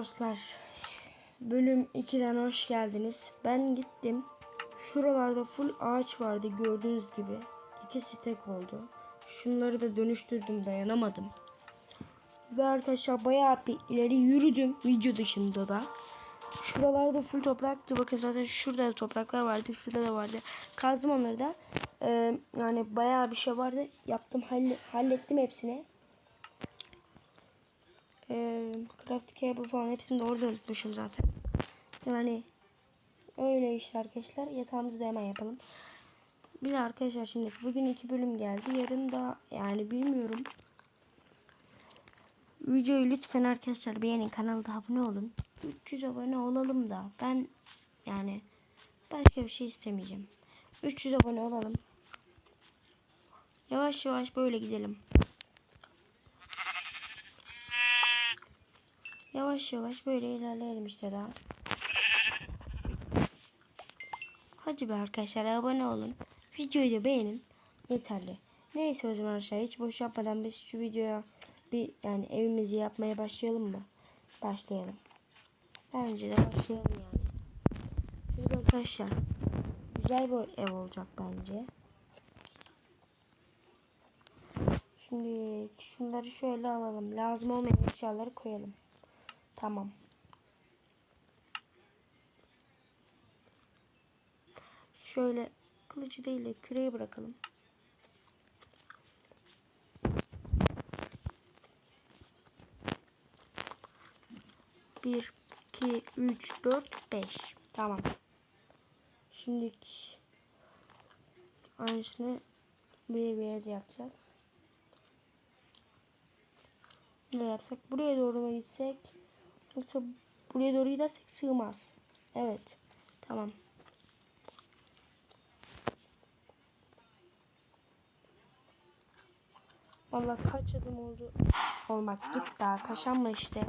Dostlar bölüm 2'den hoş geldiniz. Ben gittim. Şuralarda full ağaç vardı gördüğünüz gibi. İkisi tek oldu. Şunları da dönüştürdüm dayanamadım. Ve arkadaşlar bayağı bir ileri yürüdüm video dışında da. Şuralarda full topraktı. Bakın zaten şurada da topraklar vardı. Şurada da vardı. Kazdım onları da. Ee, yani bayağı bir şey vardı. Yaptım halle- hallettim hepsini. Ee, craft cable falan hepsini de orada unutmuşum zaten. Yani öyle işte arkadaşlar. Yatağımızı da hemen yapalım. Bir de arkadaşlar şimdi bugün iki bölüm geldi. Yarın da yani bilmiyorum. Videoyu lütfen arkadaşlar beğenin. Kanalda abone olun. 300 abone olalım da ben yani başka bir şey istemeyeceğim. 300 abone olalım. Yavaş yavaş böyle gidelim. Yavaş yavaş böyle ilerleyelim işte daha. Hadi be arkadaşlar abone olun. Videoyu da beğenin. Yeterli. Neyse o zaman arkadaşlar hiç boş yapmadan biz şu videoya bir yani evimizi yapmaya başlayalım mı? Başlayalım. Bence de başlayalım yani. Şimdi arkadaşlar güzel bir ev olacak bence. Şimdi şunları şöyle alalım. Lazım olmayan eşyaları koyalım. Tamam. Şöyle kılıcı değil de küreği bırakalım. Bir, iki, üç, dört, beş. Tamam. Şimdi aynısını bir bir yerde yapacağız. Ne yapsak? Buraya doğru mu gitsek? Yoksa buraya doğru gidersek sığmaz. Evet. Tamam. Vallahi kaç adım oldu? Olmak git daha kaşanma işte.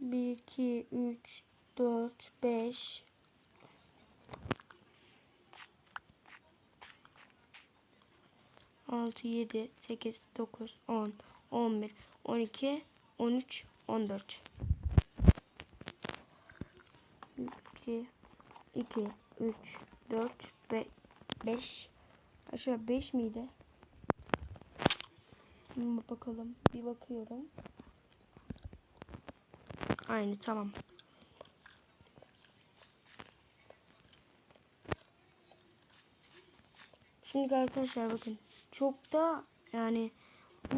1 2 3 4 5 6 7 8 9 10 11 12 13 14 2 2 3 4 5 Aşağı 5 miydi? Bir bakalım. Bir bakıyorum. Aynı tamam. Şimdi arkadaşlar bakın. Çok da yani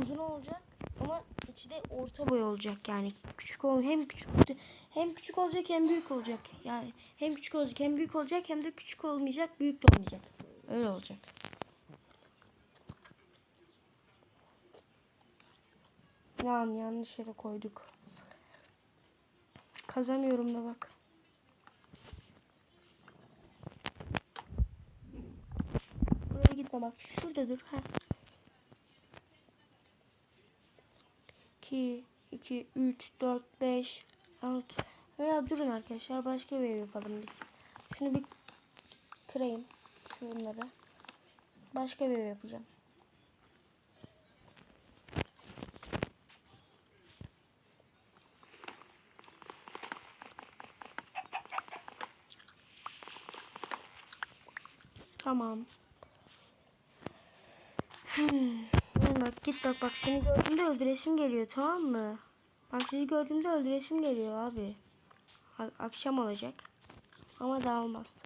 uzun olacak ama içi de orta boy olacak yani küçük ol hem küçük hem küçük olacak hem büyük olacak yani hem küçük olacak hem büyük olacak hem de küçük olmayacak büyük de olmayacak öyle olacak. Lan yanlış yere koyduk. Kazanıyorum da bak. Buraya gitme bak. Şurada dur. Ha. 2, 2, 3, 4, 5, 6. Veya durun arkadaşlar. Başka bir ev yapalım biz. Şunu bir kırayım. Şunları. Başka bir ev yapacağım. Tamam. Hmm. Bak git bak bak seni gördüğümde öldüresim geliyor tamam mı? Bak sizi gördüğümde öldüresim geliyor abi. Akşam olacak. Ama daha olmaz.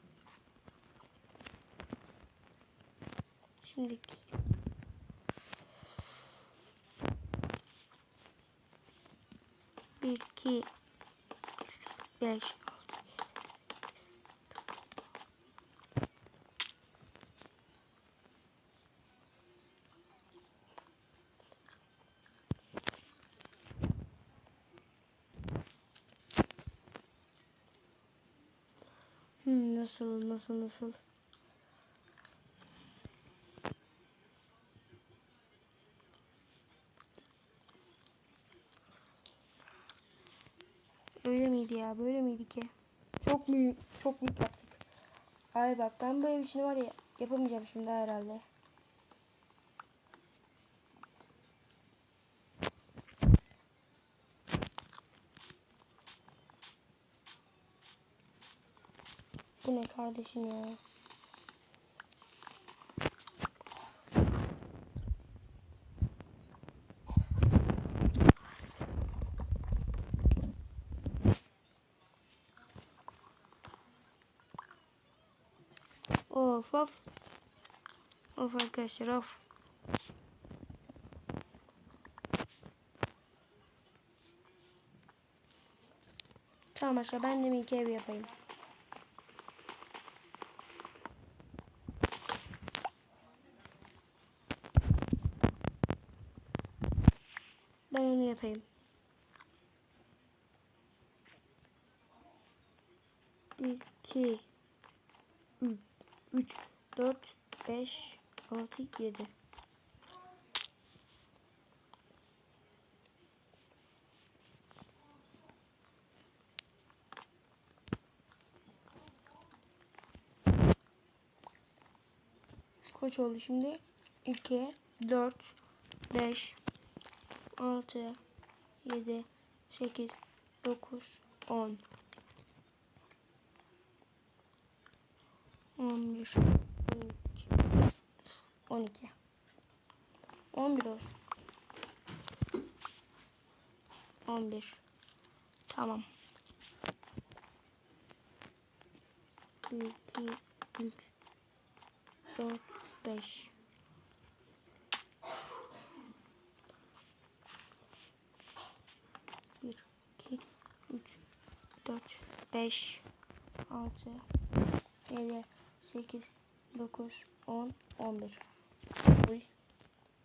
Şimdi bir iki beş Hmm, nasıl nasıl nasıl? Öyle miydi ya? Böyle miydi ki? Çok büyük, çok büyük yaptık. Ay bak ben bu ev için var ya yapamayacağım şimdi herhalde. Bu ne kardeşim ya? Of of. Of arkadaşlar of. Tamam arkadaşlar ben de minki ev yapayım. Ben onu yapayım. Bir, iki, üç, dört, beş, altı, yedi. Kaç oldu şimdi? 2, 4, 5, 6, 7, 8, 9, 10. 11, 12, 12. 11 olsun. 11. Tamam. 1, 2, 3, 4, 5. 5 6 7 8 9 10 11 Uy.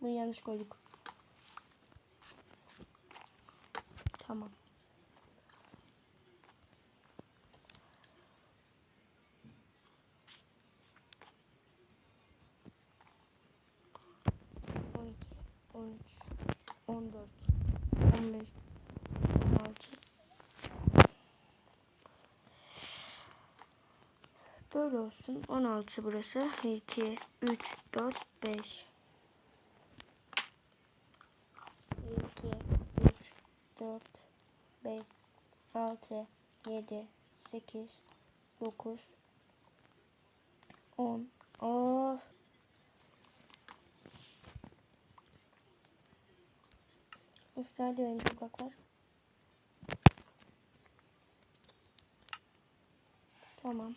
Bunu yanlış koyduk. Tamam. Böyle olsun. 16 burası. 2, 3, 4, 5. 2, 3, 4, 5, 6, 7, 8, 9, 10. Of. Of nerede benim topraklar? Tamam.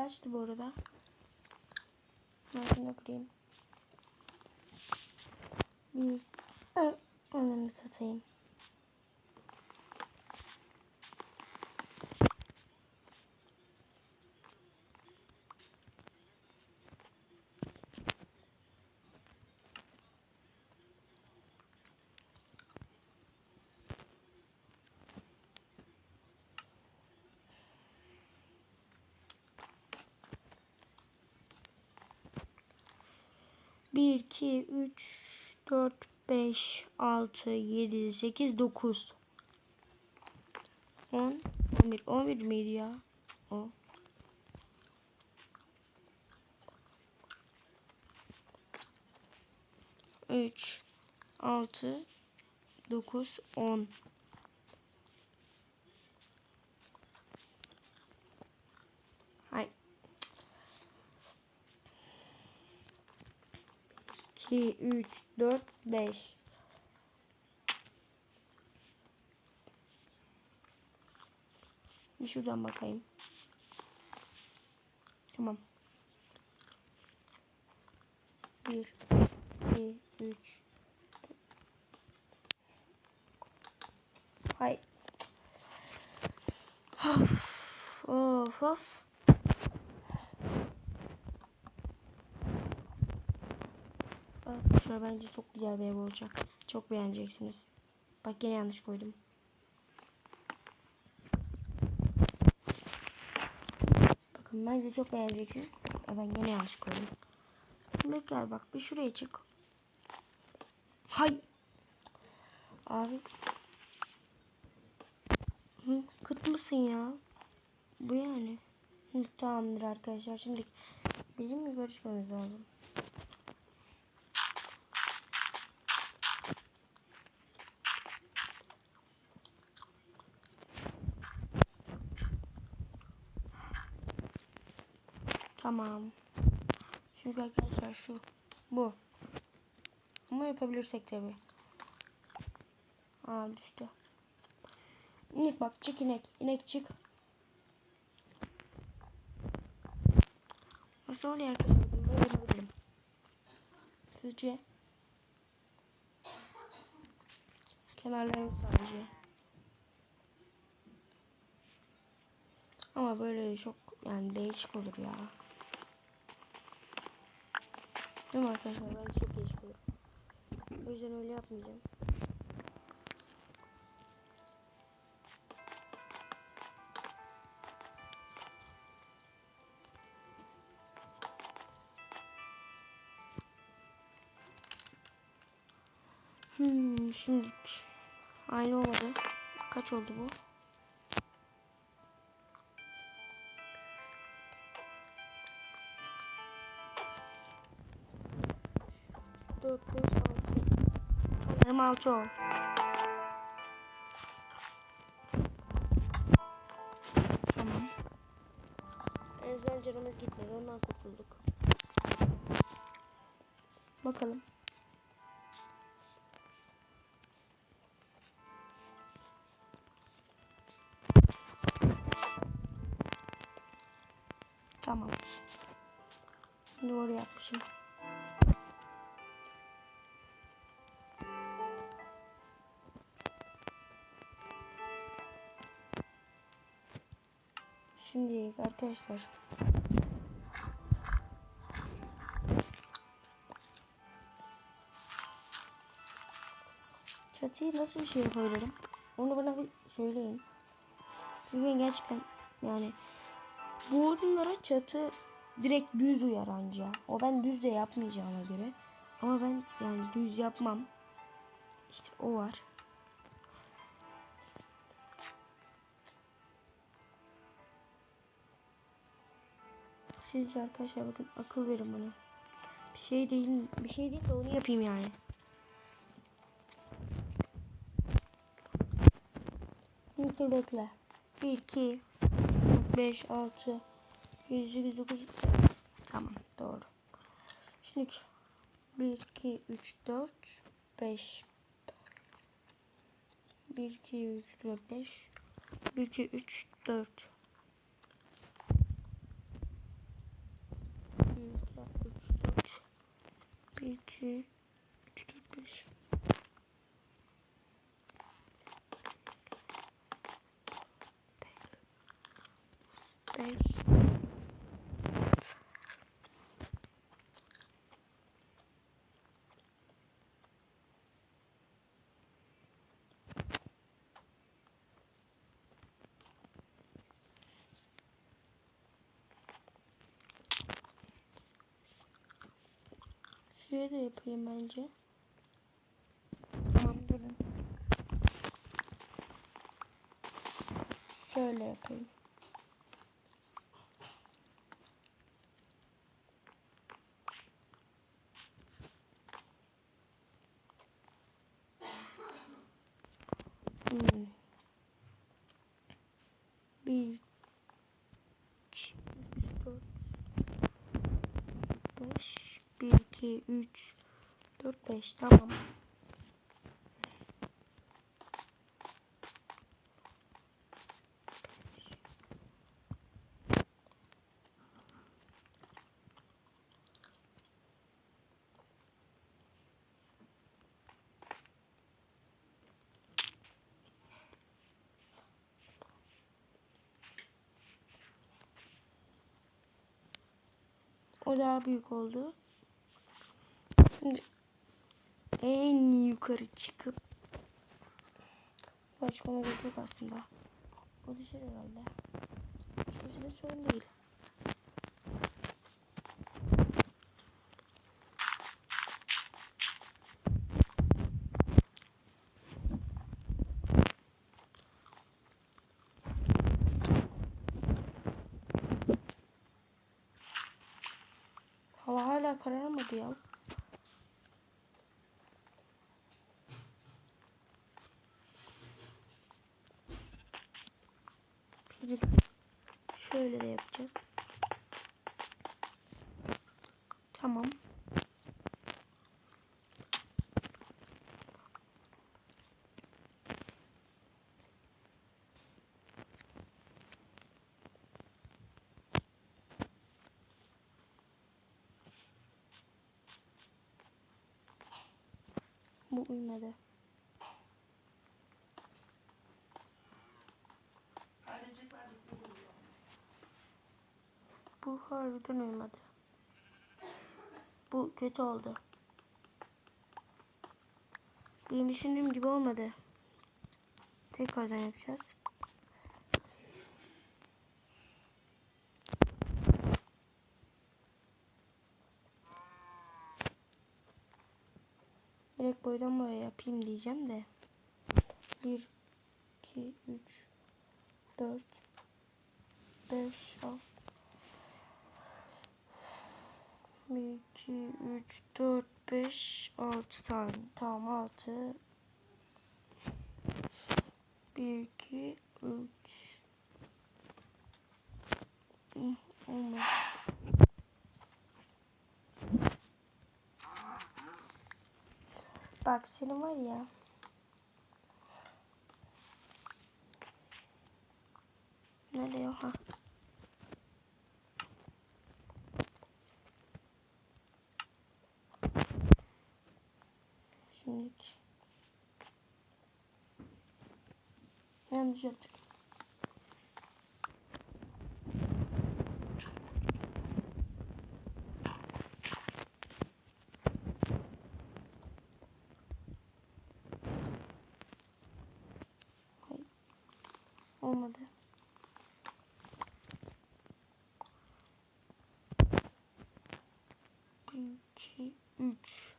Kaçtı bu arada? Şunu kırayım. Bir. Ö, Ananı satayım. Bir, iki, üç, dört, beş, altı, yedi, sekiz, dokuz. On, on bir, on bir miydi ya? O. Üç, altı, dokuz, on. 2, 3, 4, 5. Bir şuradan bakayım. Tamam. 1, 2, 3. Hay. Of, of, of. Arkadaşlar bence çok güzel bir ev olacak. Çok beğeneceksiniz. Bak yine yanlış koydum. Bakın bence çok beğeneceksiniz. E ben yine yanlış koydum. Gel bak bir şuraya çık. Hay. Abi. Hı, kıt mısın ya? Bu yani. Hı, tamamdır arkadaşlar. Şimdi bizim bir görüşmemiz lazım. Tamam. Çünkü arkadaşlar şu bu. Ama yapabilirsek tabi. Aa düştü. İnek bak çık inek. İnek çık. Nasıl oluyor arkadaşlar? Böyle yapabilirim. Sizce? Kenarlarını sadece. Ama böyle çok yani değişik olur ya. Değil mi arkadaşlar? Bence çok değişik olur. O yüzden öyle yapmayacağım. Hmm, şimdi aynı olmadı. Kaç oldu bu? Dört, beş, altı. Sanırım altı o. Tamam. En azından canımız gitmedi. Ondan kurtulduk. Bakalım. Tamam. Doğru yapmışım. Şimdi arkadaşlar Çatıyı nasıl bir şey yapabilirim? Onu bana bir söyleyin. Çünkü ben gerçekten yani bu oyunlara çatı direkt düz uyar anca. O ben düz de yapmayacağıma göre. Ama ben yani düz yapmam. İşte o var. Sizce arkadaşlar bakın akıl verin bana. Bir şey değil, bir şey değil de onu yapayım yani. Dur bekle. 1 2 3 4 5 6 7 8 9 Tamam doğru. Şimdi 1 2 3 4 5 1 2 3 4 5 1 2 3 4 1 2 3 4 5 5 Şuraya da yapayım bence. Tamam durun. Şöyle yapayım. 2, 3, 4, 5 tamam. O daha büyük oldu. Şimdi en yukarı çıkıp açmama gerek yok aslında. O düşer herhalde. Düşmesi de sorun değil. Şöyle de yapacağız. Tamam. Bu uymadı. Harbiden uymadı. Bu kötü oldu. Benim düşündüğüm gibi olmadı. Tekrardan yapacağız. Direkt boydan boya yapayım diyeceğim de. 1, 2, 3, 4, 5, 6. 1, 2, 3, 4, 5, 6 tane. Tamam 6. 1, 2, 3. Olmadı. Bak senin var ya. Nerede o? Ha. Yanlış yaptık. Hayır. Olmadı. Bir, iki, üç.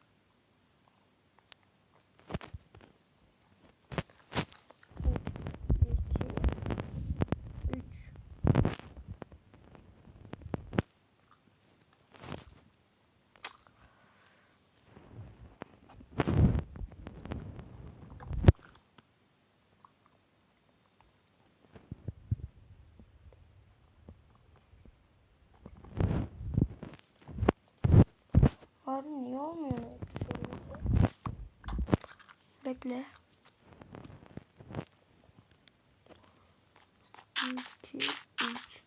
Evet. Bir, iki, üç. Abi niye olmuyor ne söylemesi? Bekle. İki, üç.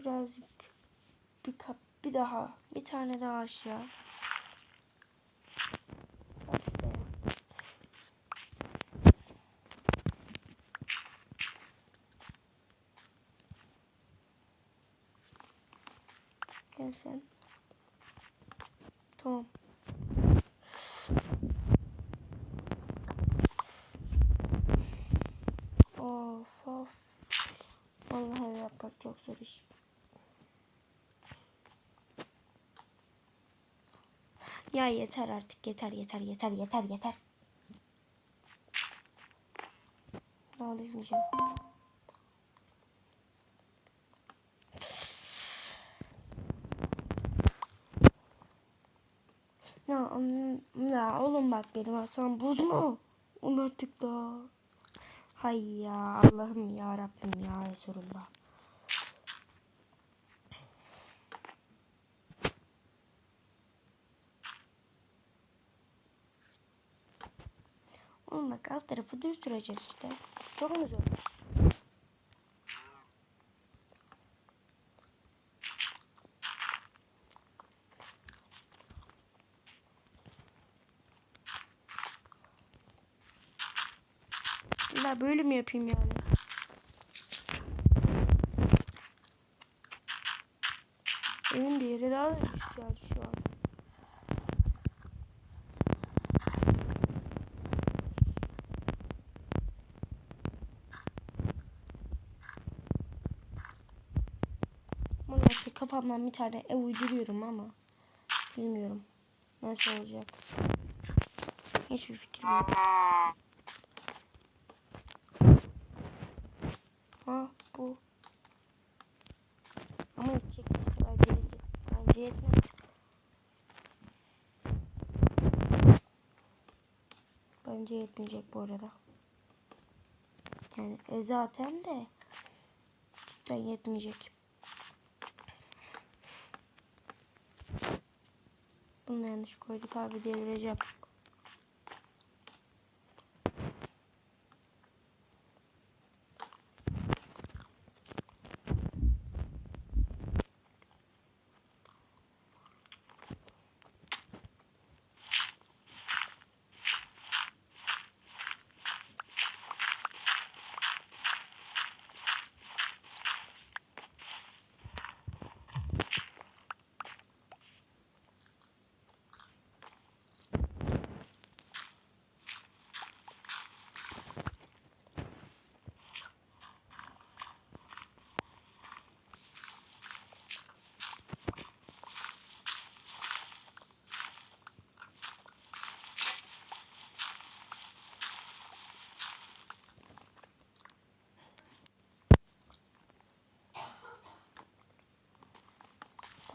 Birazcık bir kat bir daha bir tane daha aşağı. Hadi ya. Gel sen. Tamam. Of of. Vallahi ev yapmak çok zor iş. Ya yeter artık yeter yeter yeter yeter yeter. Daha düşmeyeceğim. Ya, ya oğlum bak benim Hasan bozma. Onu artık daha. Hay ya Allah'ım ya Rabbim ya Resulullah. Oğlum bak alt tarafı düz süreceğiz işte. Çok mu zor? İlla böyle mi yapayım yani? Evin değeri daha da düştü şu an. Sonra kafamdan bir tane ev uyduruyorum ama bilmiyorum nasıl olacak. Hiçbir fikrim yok. Ha bu. Ama yetecek işte bence, bence yetmez. Bence yetmeyecek bu arada. Yani e zaten de cidden yetmeyecek. Bunu yanlış koyduk abi delireceğim.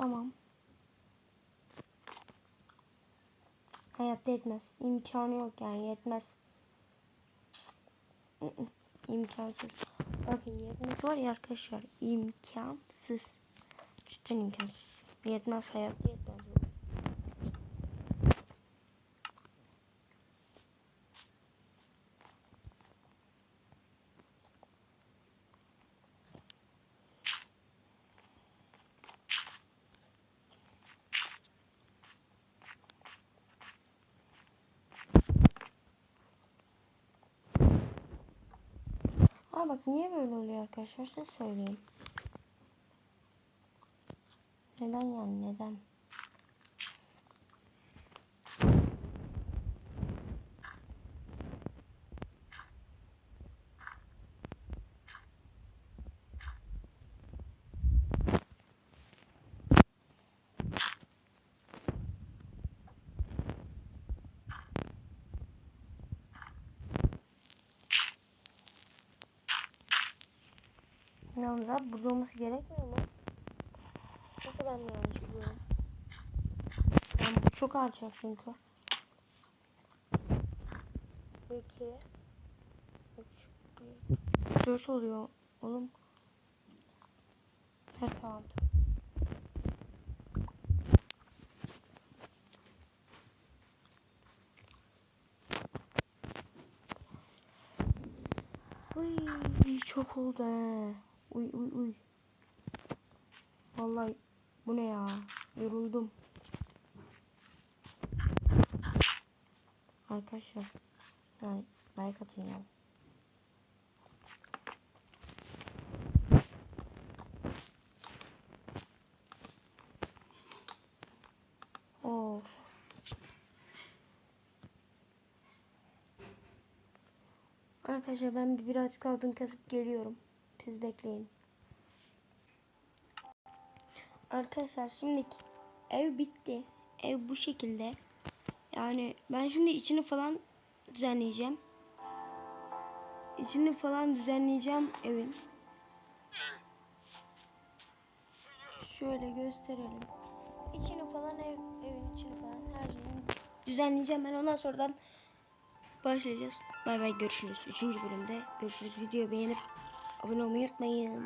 Tamam. Hayatta yetmez. İmkanı yok yani yetmez. İmkansız. Bakın yetmez var ya arkadaşlar. imkansız. Cidden imkansız. Yetmez hayatta yetmez. bu. Aa bak niye böyle oluyor arkadaşlar size söyleyeyim. Neden yani neden? Abi burada olması gerekmiyor mu? Yoksa ben mi yanlış biliyorum? Yani bu çok alçak çünkü. 2 3 4 oluyor oğlum. Tamam. tamam. Uy, çok oldu he. Uy uy uy. Vallahi bu ne ya? Yoruldum. Arkadaşlar yani like atın ya. Of. Arkadaşlar ben bir birazcık altın kasıp geliyorum. Siz bekleyin. Arkadaşlar şimdi ev bitti. Ev bu şekilde. Yani ben şimdi içini falan düzenleyeceğim. İçini falan düzenleyeceğim evin. Şöyle gösterelim. İçini falan ev, evin içini falan her şeyini düzenleyeceğim. Ben ondan sonradan başlayacağız. Bay bay görüşürüz. Üçüncü bölümde görüşürüz. Videoyu beğenip abone olmayı unutmayın.